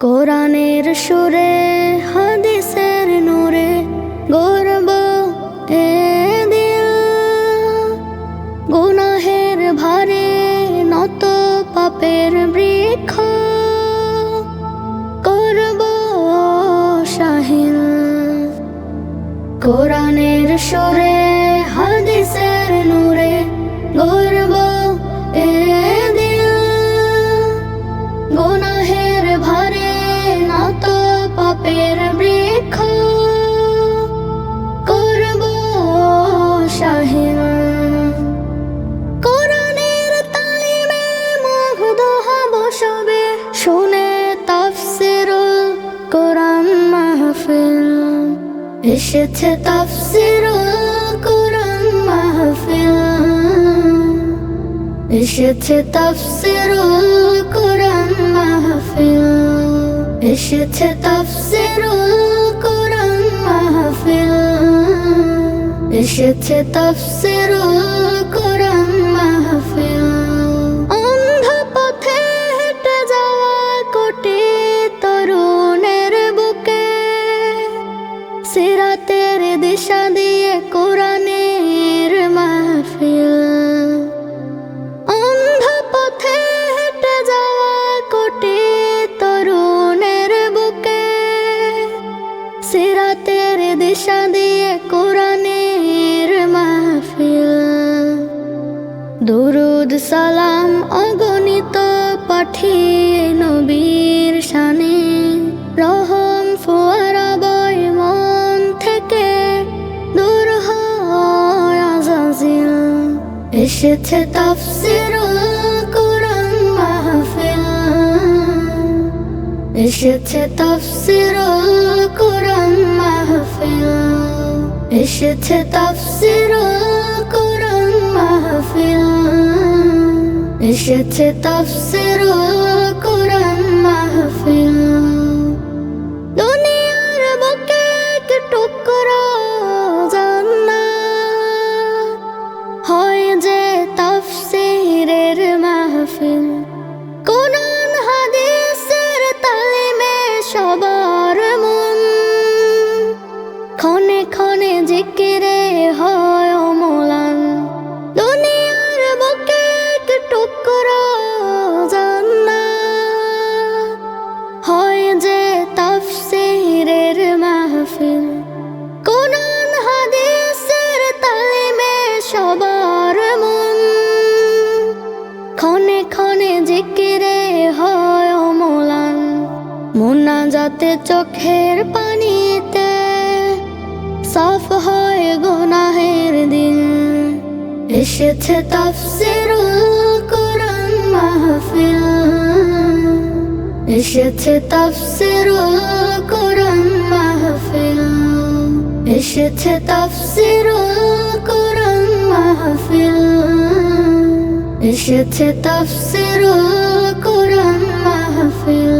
কোরআনের সুরে, হাদিসের নূরে গর্ব এ দিল। গুনাহের ভারে নত পাপের বৃক্ষ, করব শাহিন কোরআনের সুরে, হাদিসের নূরে গর্ব এসেছে তাফসিরুল কোরআন মাহফিল। এসেছে তাফসিরুল কোরআন মাহফিল। এসেছে তাফসিরুল কোরআন মাহফিল। এসেছে তাফসিরুল দিশা দিয়ে কোরআনের মাহফিল। অন্ধ পথে হেঁটে যাওয়া কোটি তরুণের বুকে, সিরাতের দিশা দিয়ে কোরআনের মাহফিল। দুরুদ সালাম অগণিত এসেছে তাফসিরুল কোরআন মাহফিল। এসেছে তাফসিরুল কোরআন মাহফিল। এসেছে তাফসিরুল কোরআন মাহফিল। এসেছে তাফসিরুল কোরআন মাহফিল। মাহফিল। কোরআন হাদিসের তালিমে সবার মন। ক্ষণে ক্ষণে জিকিরে মুন্না যাতে চোখের পানিতে সাফ হয় গুনাহের দিন। এসেছে তাফসিরুল কোরআন মাহফিল। এসেছে তাফসিরুল কোরআন মাহফিল। এসেছে তাফসিরুল কোরআন মাহফিল। এসেছে তাফসিরুল কোরআন মাহফিল।